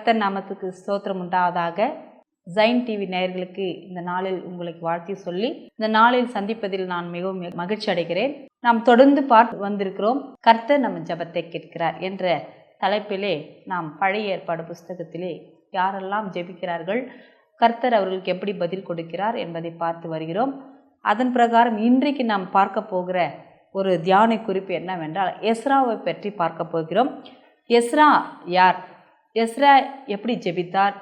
கர்த்தர் நாமத்துக்கு ஸ்தோத்திரம் உண்டாவதாக. ஜைன் டிவி நேயர்களுக்கு இந்த நாளில் உங்களுக்கு வாழ்த்தி சொல்லி இந்த நாளில் சந்திப்பதில் நான் மிகவும் மகிழ்ச்சி அடைகிறேன். நாம் தொடர்ந்து பார்த்து வந்திருக்கிறோம் கர்த்தர் நம்ம ஜபத்தை கேட்கிறார் என்ற தலைப்பிலே நாம் பழைய ஏற்பாடு புஸ்தகத்திலே யாரெல்லாம் ஜெபிக்கிறார்கள் கர்த்தர் அவர்களுக்கு எப்படி பதில் கொடுக்கிறார் என்பதை பார்த்து வருகிறோம். அதன் பிரகாரம் இன்றைக்கு நாம் பார்க்க போகிற ஒரு தியான குறிப்பு என்னவென்றால் எஸ்ராவை பற்றி பார்க்க போகிறோம். எஸ்ரா யார்? எஸ்ரா எப்படி ஜெபித்தார்?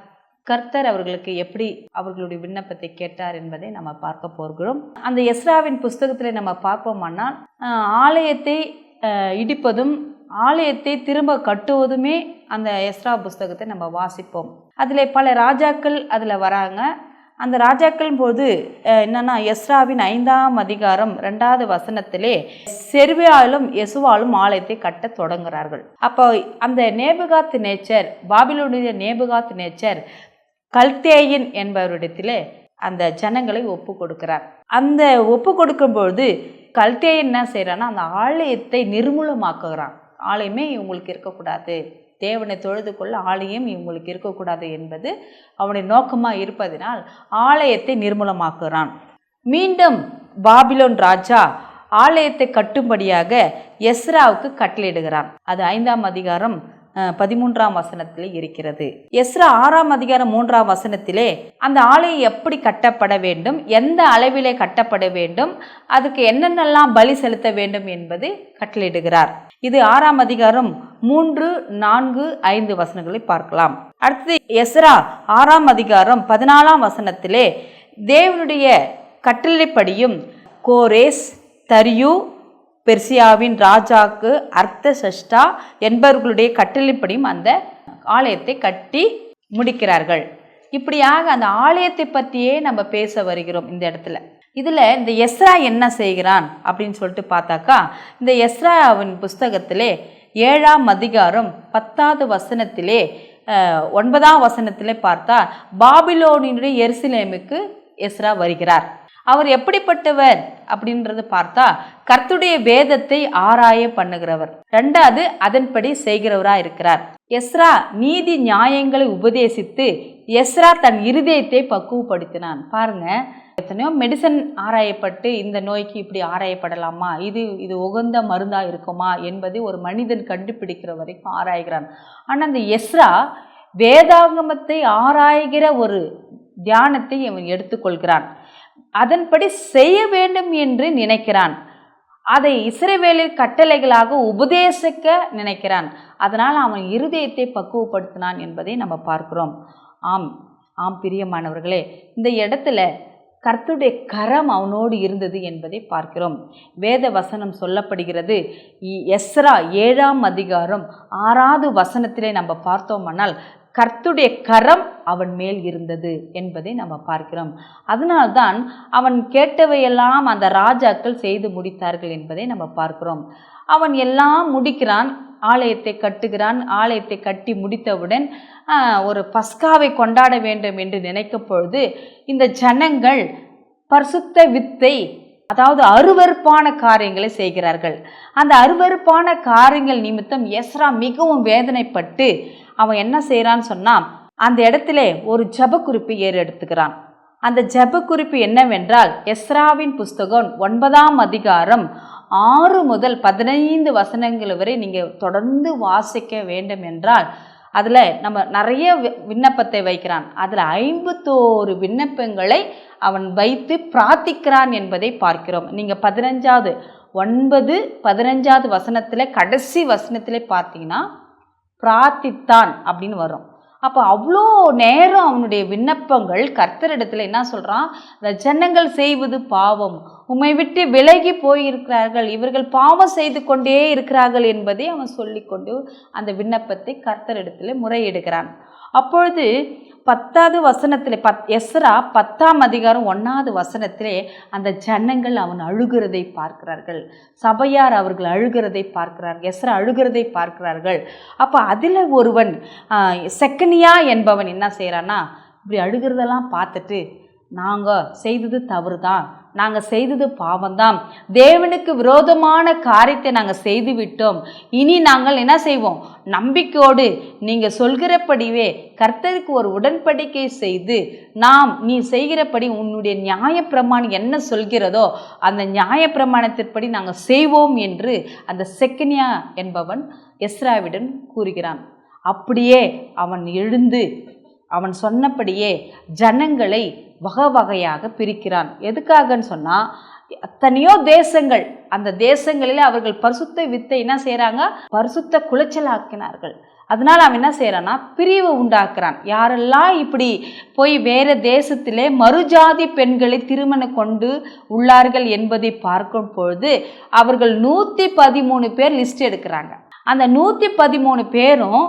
கர்த்தர் அவர்களுக்கு எப்படி அவர்களுடைய விண்ணப்பத்தை கேட்டார் என்பதை நம்ம பார்க்க போகிறோம். அந்த எஸ்ராவின் புஸ்தகத்தில் நம்ம பார்ப்போமானால் ஆலயத்தை இடிப்பதும் ஆலயத்தை திரும்ப கட்டுவதுமே அந்த எஸ்ரா புஸ்தகத்தை நம்ம வாசிப்போம். அதில் பல ராஜாக்கள் அதில் வராங்க. அந்த ராஜாக்கள் போது என்னன்னா எஸ்ராவின் ஐந்தாம் அதிகாரம் ரெண்டாவது வசனத்திலே செர்வியாலும் எசுவாலும் ஆலயத்தை கட்டத் தொடங்குகிறார்கள். அப்போ அந்த நேபுகாத்து நேச்சர் பாபிலுடைய நேபுகாத்து நேச்சர் கல்தேயின் என்பவரிடத்திலே அந்த ஜனங்களை ஒப்பு கொடுக்கிறார். அந்த ஒப்பு கொடுக்கும்பொழுது கல்தேயன் என்ன செய்கிறான்னா அந்த ஆலயத்தை நிர்மூலமாக்குகிறான். ஆலயமே இவங்களுக்கு இருக்கக்கூடாது. தேவனை தொழுது கொள்ள ஆலயம் இவங்களுக்கு இருக்கக்கூடாது என்பது அவனுடைய நோக்கமாக இருப்பதினால் ஆலயத்தை நிர்மூலமாக்குகிறான் மீண்டும் பாபிலோன் ராஜா ஆலயத்தை கட்டும்படியாக எஸ்ராவுக்கு கட்டளையிடுகிறான். அது ஐந்தாம் அதிகாரம் பதிமூன்றாம் வசனத்திலே இருக்கிறது. எஸ்ரா ஆறாம் அதிகாரம் மூன்றாம் வசனத்திலே அந்த ஆலயம் எப்படி கட்டப்பட வேண்டும் எந்த அளவிலே கட்டப்பட வேண்டும் அதுக்கு என்னென்னலாம் பலி செலுத்த வேண்டும் என்பது கட்டளையிடுகிறார். இது ஆறாம் அதிகாரம் மூன்று நான்கு ஐந்து வசனங்களை பார்க்கலாம். அடுத்தது எஸ்ரா ஆறாம் அதிகாரம் பதினாலாம் வசனத்திலே தேவனுடைய கட்டளைப்படியும் கோரேஸ் தரியு பெர்சியாவின் ராஜாக்கு அர்த்த சஷ்டா என்பவர்களுடைய கட்டளைப்படியும் அந்த ஆலயத்தை கட்டி முடிக்கிறார்கள். இப்படியாக அந்த ஆலயத்தை பற்றியே நம்ம பேச வருகிறோம் இந்த இடத்துல. இதில் இந்த எஸ்ரா என்ன செய்கிறான் அப்படின்னு சொல்லிட்டு பார்த்தாக்கா இந்த எஸ்ராவின் புஸ்தகத்திலே ஏழாம் அதிகாரம் பத்தாவது வசனத்திலே ஒன்பதாம் வசனத்திலே பார்த்தா பாபிலோனினுடைய எருசலேமுக்கு எஸ்ரா வருகிறார். அவர் எப்படிப்பட்டவர் அப்படின்றது பார்த்தா கர்த்துடைய வேதத்தை ஆராய பண்ணுகிறவர். ரெண்டாவது அதன்படி செய்கிறவராக இருக்கிறார். எஸ்ரா நீதி நியாயங்களை உபதேசித்து எஸ்ரா தன் இருதயத்தை பக்குவப்படுத்தினான். பாருங்க எத்தனையோ மெடிசன் ஆராயப்பட்டு இந்த நோய்க்கு இப்படி ஆராயப்படலாமா? இது இது உகந்த மருந்தா இருக்குமா? என்பதை ஒரு மனிதன் கண்டுபிடிக்கிற வரைக்கும் ஆராய்கிறான். ஆனால் அந்த எஸ்ரா வேதாங்கமத்தை ஆராய்கிற ஒரு தியானத்தை இவன் எடுத்துக்கொள்கிறான். அதன்படி செய்ய வேண்டும் என்று நினைக்கிறான். அதை இஸ்ரவேலில் கட்டளைகளாக உபதேசிக்க நினைக்கிறான். அதனால் அவன் இருதயத்தை பக்குவப்படுத்தினான் என்பதை நம்ம பார்க்கிறோம். ஆம் ஆம் பிரியமானவர்களே இந்த இடத்துல கர்த்துடைய கரம் அவனோடு இருந்தது என்பதை பார்க்கிறோம். வேத வசனம் சொல்லப்படுகிறது எஸ்ரா ஏழாம் அதிகாரம் ஆறாவது வசனத்திலே நம்ம பார்த்தோமானால் கர்த்துடைய கரம் அவன் மேல் இருந்தது என்பதை நம்ம பார்க்கிறோம். அதனால்தான் அவன் கேட்டவையெல்லாம் அந்த ராஜாக்கள் செய்து முடித்தார்கள் என்பதை நம்ம பார்க்கிறோம். அவன் எல்லாம் முடிக்கிறான் ஆலயத்தை கட்டுகிறான் ஆலயத்தை கட்டி முடித்தவுடன் ஒரு பஸ்காவை கொண்டாட வேண்டும் என்று நினைக்கும் பொழுது இந்த ஜனங்கள் பரிசுத்த வித்தை அதாவது அருவருப்பான காரியங்களை செய்கிறார்கள். அந்த அருவருப்பான காரியங்கள் நிமித்தம் எஸ்ரா மிகவும் வேதனைப்பட்டு அவன் என்ன செய்கிறான்னு சொன்னால் அந்த இடத்துல ஒரு ஜப குறிப்பு ஏறெடுத்துக்கிறான். அந்த ஜப குறிப்பு என்னவென்றால் எஸ்ராவின் புஸ்தகம் ஒன்பதாம் அதிகாரம் ஆறு முதல் பதினைந்து வசனங்கள் வரை நீங்கள் தொடர்ந்து வாசிக்க வேண்டும் என்றால் அதில் நம்ம நிறைய வி- விண்ணப்பத்தை வைக்கிறான். அதில் ஐம்பத்தோரு விண்ணப்பங்களை அவன் வைத்து பிரார்த்திக்கிறான் என்பதை பார்க்கிறோம். நீங்கள் பதினஞ்சாவது ஒன்பது பதினஞ்சாவது வசனத்தில் கடைசி வசனத்தில் பார்த்தீங்கன்னா பிரார்த்தித்தான் அப்படின்னு வரும். அப்போ அவ்வளோ நேரம் அவனுடைய விண்ணப்பங்கள் கர்த்தரிடத்தில் என்ன சொல்கிறான் இந்த ஜனங்கள் செய்வது பாவம். உம்மை விட்டு விலகி போயிருக்கிறார்கள். இவர்கள் பாவம் செய்து கொண்டே இருக்கிறார்கள் என்பதை அவன் சொல்லிக்கொண்டு அந்த விண்ணப்பத்தை கர்த்தரிடத்தில் முறையிடுகிறான். அப்பொழுது பத்தாவது வசனத்தில் பத் எஸ்ரா பத்தாம் அதிகாரம் ஒன்றாவது வசனத்திலே அந்த ஜனங்கள் அவன் அழுகிறதை பார்க்கிறார்கள். சபையார் அவர்கள் அழுகிறதை பார்க்கிறார்கள். எஸ்ரா அழுகிறதை பார்க்கிறார்கள். அப்போ அதில் ஒருவன் செக்கனியா என்பவன் என்ன செய்கிறான்னா இப்படி அழுகிறதெல்லாம் பார்த்துட்டு நாங்கள் செய்தது தவறு தான் நாங்கள் செய்தது பாவம்தான். தேவனுக்கு விரோதமான காரியத்தை நாங்கள் செய்து விட்டோம் இனி நாங்கள் என்ன செய்வோம்? நம்பிக்கையோடு நீங்கள் சொல்கிறபடியே கர்த்தருக்கு ஒரு உடன்படிக்கை செய்து நாம் நீ செய்கிறபடி உன்னுடைய நியாயப்பிரமாணம் என்ன சொல்கிறதோ அந்த நியாயப்பிரமாணத்தின்படி நாங்கள் செய்வோம் என்று அந்த செக்கனியா என்பவன் எஸ்ராவிடன் கூறுகிறான். அப்படியே அவன் எழுந்து அவன் சொன்னபடியே ஜனங்களை வகை வகையாக பிரிக்கிறான். எதுக்காகன்னு சொன்னால் எத்தனையோ தேசங்கள் அந்த தேசங்களில் அவர்கள் பரிசுத்த வித்தை என்ன செய்கிறாங்க பரிசுத்த குலைச்சலாக்கினார்கள். அதனால் அவன் என்ன செய்கிறான்னா பிரிவு உண்டாக்குறான். யாரெல்லாம் இப்படி போய் வேறு தேசத்திலே மறுஜாதி பெண்களை திருமணம் கொண்டு உள்ளார்கள் என்பதை பார்க்கும் பொழுது அவர்கள் நூற்றி பதிமூணு பேர் லிஸ்ட் எடுக்கிறாங்க. அந்த நூற்றி பதிமூணு பேரும்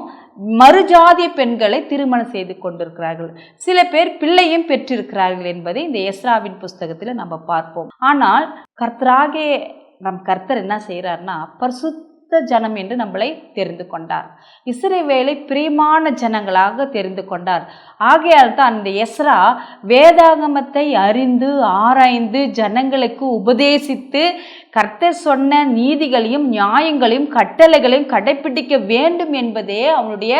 மறுஜாதிய பெண்களை திருமணம் செய்து கொண்டிருக்கிறார்கள். சில பேர் பிள்ளையும் பெற்றிருக்கிறார்கள் என்பதை இந்த எஸ்ராவின் புஸ்தகத்தில் நம்ம பார்ப்போம். ஆனால் கர்த்தராகிய நம் கர்த்தர் என்ன செய்கிறார்னா பரிசுத்த ஜனம் என்று நம்மளை தெரிந்து கொண்டார். இஸ்ரவேலை பிரியமான ஜனங்களாக தெரிந்து கொண்டார். ஆகையால் தான் அந்த எஸ்ரா வேதாகமத்தை அறிந்து ஆராய்ந்து ஜனங்களுக்கு உபதேசித்து கர்த்தர் சொன்ன நீதிகளையும் நியாயங்களையும் கட்டளைகளையும் கடைப்பிடிக்க வேண்டும் என்பதே அவனுடைய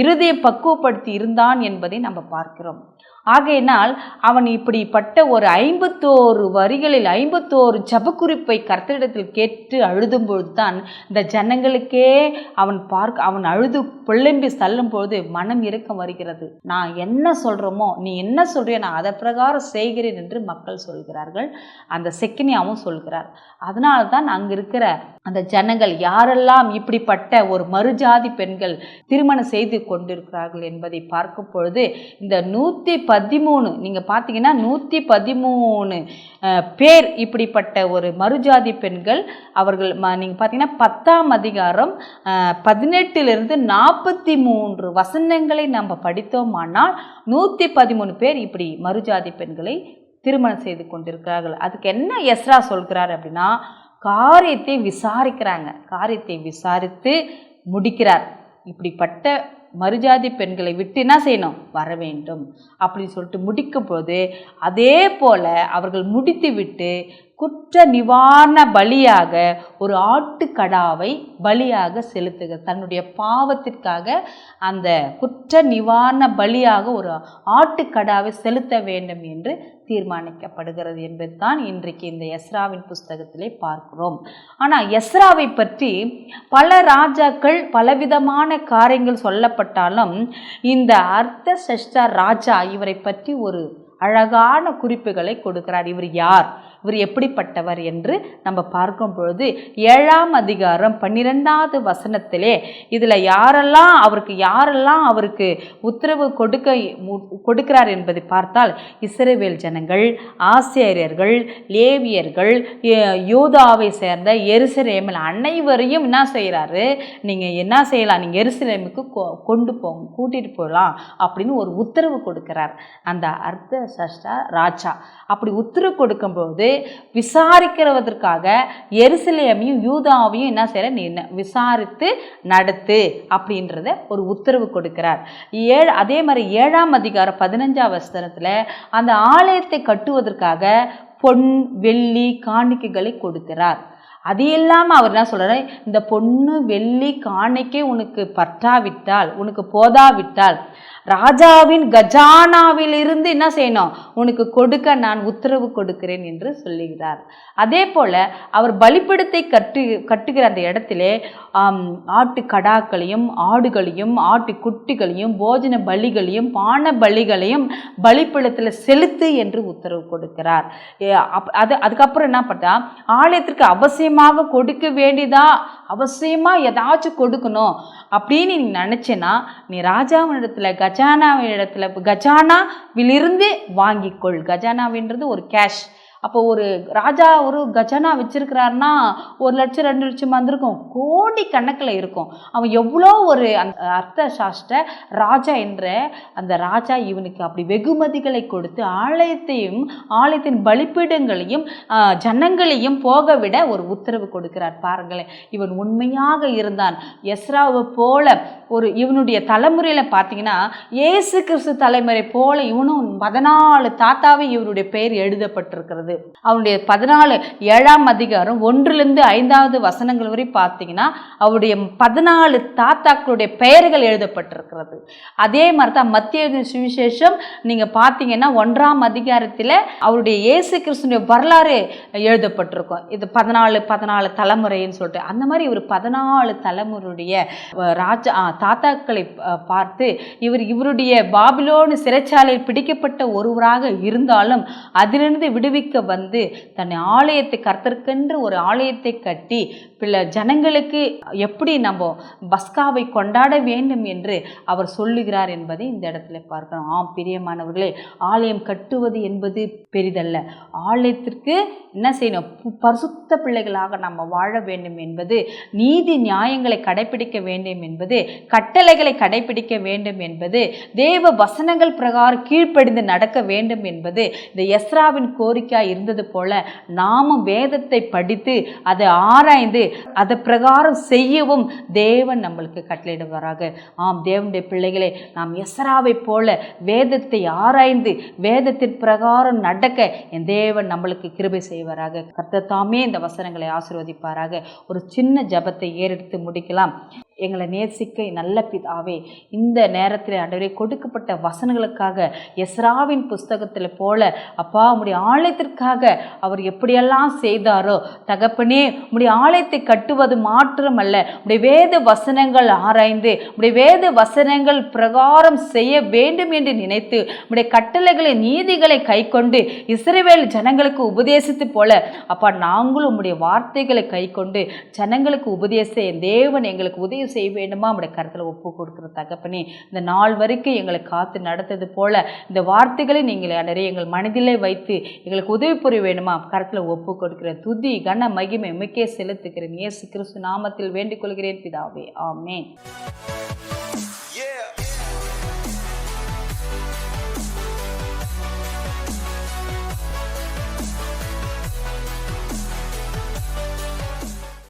இருதய பக்குவப்படுத்தி இருந்தான் என்பதை நம்ம பார்க்கிறோம். ஆகையினால் அவன் இப்படிப்பட்ட ஒரு ஐம்பத்தோரு வரிகளில் ஐம்பத்தோரு ஜபக்குறிப்பை கர்த்தரிடத்தில் கேட்டு அழுதும்பொழுது தான் இந்த ஜனங்களுக்கே அவன் பார்க்க அவன் அழுது புள்ளம்பி தள்ளும் பொழுது மனம் இறக்கம் வருகிறது. நான் என்ன சொல்கிறோமோ நீ என்ன சொல்கிறியோ நான் அதை பிரகாரம் செய்கிறேன் என்று மக்கள் சொல்கிறார்கள். அந்த செக்கினியாவும் சொல்கிறார். அதனால தான் அங்கே இருக்கிற அந்த ஜனங்கள் யாரெல்லாம் இப்படிப்பட்ட ஒரு மறுஜாதி பெண்கள் திருமணம் செய்து கொண்டிருக்கிறார்கள் என்பதை பார்க்கும் பொழுது இந்த நூற்றி பதிமூணு நீங்கள் பார்த்தீங்கன்னா நூற்றி பதிமூணு பேர் இப்படிப்பட்ட ஒரு மறுஜாதி பெண்கள் அவர்கள் ம நீங்கள் பார்த்தீங்கன்னா பத்தாம் அதிகாரம் பதினெட்டிலிருந்து நாற்பத்தி மூன்று வசனங்களை நம்ம படித்தோமானால் நூற்றி பதிமூணு பேர் இப்படி மறுஜாதி பெண்களை திருமணம் செய்து கொண்டிருக்கிறார்கள். அதுக்கு என்ன எஸ்ரா சொல்கிறார் அப்படின்னா காரியத்தை விசாரிக்கிறாங்க. காரியத்தை விசாரித்து முடிக்கிறார். இப்படிப்பட்ட மறுஜாதி பெண்களை விட்டு என்ன செய்யணும்? வர வேண்டும். அப்படின்னு சொல்லிட்டு முடிக்கும் போது அதே போல் அவர்கள் முடித்து விட்டு குற்ற நிவாரண பலியாக ஒரு ஆட்டுக்கடாவை பலியாக செலுத்துக. தன்னுடைய பாவத்திற்காக அந்த குற்ற நிவாரண பலியாக ஒரு ஆட்டுக்கடாவை செலுத்த வேண்டும் என்று தீர்மானிக்கப்படுகிறது என்பதுதான் இன்றைக்கு இந்த எஸ்ராவின் புஸ்தகத்திலே பார்க்கிறோம். ஆனால் எஸ்ராவை பற்றி பல ராஜாக்கள் பலவிதமான காரியங்கள் சொல்லப்பட்டாலும் இந்த அர்த்த சஷ்டா ராஜா இவரை பற்றி ஒரு அழகான குறிப்புகளை கொடுக்கிறார். இவர் யார்? இவர் எப்படிப்பட்டவர் என்று நம்ம பார்க்கும் பொழுது ஏழாம் அதிகாரம் பன்னிரெண்டாவது வசனத்திலே இதில் யாரெல்லாம் அவருக்கு யாரெல்லாம் அவருக்கு உத்தரவு கொடுக்க மு- கொடுக்கிறார் என்பதை பார்த்தால் இஸ்ரேவேல் ஜனங்கள் ஆசிரியர்கள் லேவியர்கள் ய- யூதாவை சேர்ந்த எருசலேமில் அனைவரையும் என்ன செய்கிறாரு நீங்கள் என்ன செய்யலாம்? நீங்கள் எருசலேமுக்கு கொ- கொண்டு போங்க கூட்டிகிட்டு போகலாம் அப்படின்னு ஒரு உத்தரவு கொடுக்கிறார். அந்த அர்த்த சஷ்டா ராஜா. அப்படி உத்தரவு கொடுக்கும்போது விசாரிக்கிறதற்காக எருசலேமையும் யூதாவையும் என்ன செய்கிற நீ என்ன? விசாரித்து நடத்து அப்படின்றத ஒரு உத்தரவு கொடுக்கிறார். ஏழு அதே மாதிரி ஏழாம் அதிகாரம் பதினஞ்சாம் வசனத்தில் அந்த ஆலயத்தை கட்டுவதற்காக பொன் வெள்ளி காணிக்கைகளை கொடுக்கிறார். அது இல்லாமல் அவர் என்ன சொல்கிறார் இந்த பொண்ணு வெள்ளி காணிக்கை உனக்கு பற்றாவிட்டால் உனக்கு போதாவிட்டால் ராஜாவின் கஜானாவிலிருந்து என்ன செய்யணும்? உனக்கு கொடுக்க நான் உத்தரவு கொடுக்கிறேன் என்று சொல்லுகிறார். அதே போல் அவர் பலிப்பிடத்தை கட்டு கட்டுகிற அந்த இடத்திலே ஆட்டு கடாக்களையும் ஆடுகளையும் ஆட்டு குட்டிகளையும் போஜன பலிகளையும் பான பலிகளையும் பலிப்பிடத்தில் செலுத்து என்று உத்தரவு கொடுக்கிறார். அப்- அது அதுக்கப்புறம் என்ன பண்ணா ஆலயத்திற்கு அவசியம் அவசியமாக கொடுக்க வேண்டியதா? அவசியமாக ஏதாச்சும் கொடுக்கணும். அப்படின்னு நீ நினச்சேன்னா நீ ராஜாவினிடத்துல கஜானாவினிடத்துல கஜானாவிலிருந்து வாங்கிக்கொள். கஜானாவின்றது ஒரு கேஷ் அப்போ ஒரு ராஜா ஒரு கஜனா வச்சிருக்கிறாருன்னா ஒரு லட்சம் ரெண்டு லட்சம் வந்திருக்கும். கோடி கணக்கில் இருக்கும். அவன் எவ்வளோ ஒரு அந்த அர்த்த சாஸ்திர ராஜா என்ற அந்த ராஜா இவனுக்கு அப்படி வெகுமதிகளை கொடுத்து ஆலயத்தையும் ஆலயத்தின் பலிப்பீடங்களையும் ஜனங்களையும் போக விட ஒரு உத்தரவு கொடுக்கிறார். பாருங்களேன். இவன் உண்மையாக இருந்தான். எஸ்ராவை போல ஒரு இவனுடைய தலைமுறையில் பார்த்தீங்கன்னா ஏசு கிறிஸ்து தலைமுறை போல இவனும் பதினாலு தாத்தாவே இவருடைய பெயர் எழுதப்பட்டிருக்கிறது. சொல்லப்பட்டிருக்கிறது அவருடைய பதினாலு ஏழாம் அதிகாரம் ஒன்றிலிருந்து ஐந்தாவது வசனங்கள் வரை பார்த்தீங்கன்னா அவருடைய பதினாலு தாத்தாக்களுடைய பெயர்கள் எழுதப்பட்டிருக்கிறது. அதே மாதிரி தான் மத்திய சுவிசேஷம் நீங்கள் பார்த்தீங்கன்னா ஒன்றாம் அதிகாரத்தில் அவருடைய இயேசு கிறிஸ்துடைய வரலாறு எழுதப்பட்டிருக்கும். இது பதினாலு பதினாலு தலைமுறைன்னு சொல்லிட்டு. அந்த மாதிரி இவர் பதினாலு தலைமுறையுடைய ராஜா தாத்தாக்களை பார்த்து இவர் இவருடைய பாபிலோனு சிறைச்சாலையில் பிடிக்கப்பட்ட ஒருவராக இருந்தாலும் அதிலிருந்து விடுவிக்க வந்து தன்னை ஆலயத்தை கர்த்தருக்கென்று ஒரு ஆலயத்தை கட்டி பிள்ளை ஜனங்களுக்கு எப்படி நம்ம பஸ்காவை கொண்டாட வேண்டும் என்று அவர் சொல்லுகிறார் என்பதை இந்த இடத்துல பார்க்கிறோம். ஆம் பிரியமானவர்களே ஆலயம் கட்டுவது என்பது பெரிதல்ல. ஆலயத்திற்கு என்ன செய்யணும்? பரிசுத்த பிள்ளைகளாக நம்ம வாழ வேண்டும் என்பது நீதி நியாயங்களை கடைபிடிக்க வேண்டும் என்பது கட்டளைகளை கடைபிடிக்க வேண்டும் என்பது தேவ வசனங்கள் பிரகாரம் கீழ்ப்படிந்து நடக்க வேண்டும் என்பது இந்த எஸ்ராவின் கோரிக்கையாக இருந்தது போல நாமும் வேதத்தை படித்து அதை ஆராய்ந்து அதை பிரகாரம் செய்யவும் தேவன் நம்மளுக்கு கட்டளையிடுவாராக. ஆம் தேவனுடைய பிள்ளைகளே நாம் எசராவை போல வேதத்தை ஆராய்ந்து வேதத்தின் பிரகாரம் நடக்க என் தேவன் நம்மளுக்கு கிருபை செய்வாராக. கர்த்தத்தாமே இந்த வசனங்களை ஆசிர்வதிப்பாராக. ஒரு சின்ன ஜெபத்தை ஏறெடுத்து முடிக்கலாம். எங்களை நேசிக்க நல்ல பிதாவே இந்த நேரத்தில் ஆண்டவரே கொடுக்கப்பட்ட வசனங்களுக்காக எஸ்ராவின் புஸ்தகத்தில் போல அப்பா உடைய ஆலயத்திற்காக அவர் எப்படியெல்லாம் செய்தாரோ தகப்பனே உடைய ஆலயத்தை கட்டுவது மாத்திரமல்ல உடைய வேத வசனங்கள் ஆராய்ந்து உடைய வேத வசனங்கள் பிரகாரம் செய்ய வேண்டும் என்று நினைத்து உடைய கட்டளைகளை நீதிகளை கைக்கொண்டு இஸ்ரேவேல் ஜனங்களுக்கு உபதேசித்து போல அப்பா நாங்களும் உடைய வார்த்தைகளை கைக்கொண்டு ஜனங்களுக்கு உபதேச தேவன் எங்களுக்கு உதவி செய்ய வேண்டுமா? உம்முடைய கருத்தில் ஒப்பு கொடுக்குற தகப்பனே இந்த நாள் வரைக்கும் எங்களை காத்து நடத்தது போல இந்த வார்த்தைகளை நீங்கள் நிறைய எங்கள் மனதிலே வைத்து எங்களுக்கு உதவி புரிய வேண்டுமா? கருத்தில் ஒப்பு கொடுக்கிற துதி கன மகிமை மிக்கே செலுத்துகிறேன். இயேசு கிறிஸ்து நாமத்தில் வேண்டிக் கொள்கிறேன். பிதாவே ஆமே